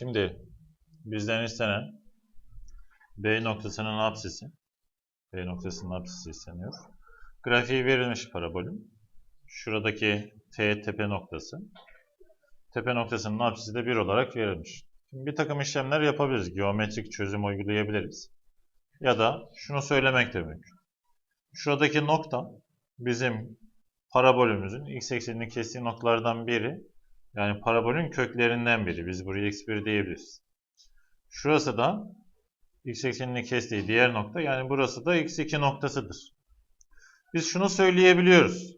Şimdi bizden istenen B noktasının apsisi. B noktasının apsisi isteniyor. Grafiği verilmiş parabolün. Şuradaki T tepe noktası. Tepe noktasının apsisi de 1 olarak verilmiş. Şimdi bir takım işlemler yapabiliriz. Geometrik çözüm uygulayabiliriz. Ya da şunu söylemek de mümkün. Şuradaki nokta bizim parabolümüzün x eksenini kestiği noktalardan biri. Yani parabolün köklerinden biri. Biz buraya x1 diyebiliriz. Şurası da x eksenini kestiği diğer nokta. Yani burası da x2 noktasıdır. Biz şunu söyleyebiliyoruz.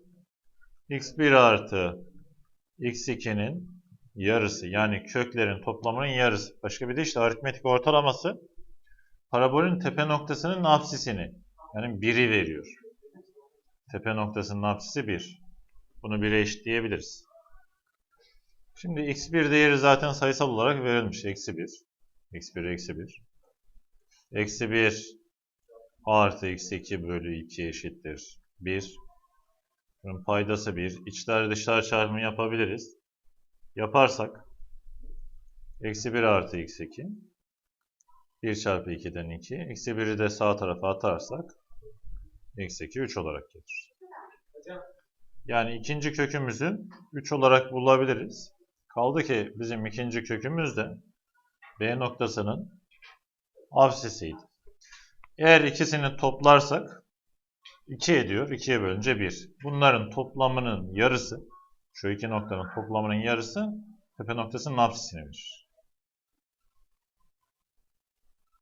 x1 artı x2'nin yarısı yani köklerin toplamının yarısı. Başka bir de işte aritmetik ortalaması parabolün tepe noktasının apsisini yani 1'i veriyor. Tepe noktasının apsisi 1. Bunu 1'e eşitleyebiliriz. Şimdi x1 değeri zaten sayısal olarak verilmiş. Eksi 1. x1 eksi 1. Eksi 1 artı x2 bölü 2 eşittir 1. Bunun paydası 1. İçler dışlar çarpımı yapabiliriz. Yaparsak eksi 1 artı x2 1 çarpı 2'den 2. Eksi 1'i de sağ tarafa atarsak eksi 2 3 olarak gelir. Yani ikinci kökümüzü 3 olarak bulabiliriz. Kaldı ki bizim ikinci kökümüz de B noktasının absisiydi. Eğer ikisini toplarsak 2 ediyor. 2'ye bölünce 1. Bunların toplamının yarısı, şu iki noktanın toplamının yarısı tepe noktasının absisini verir.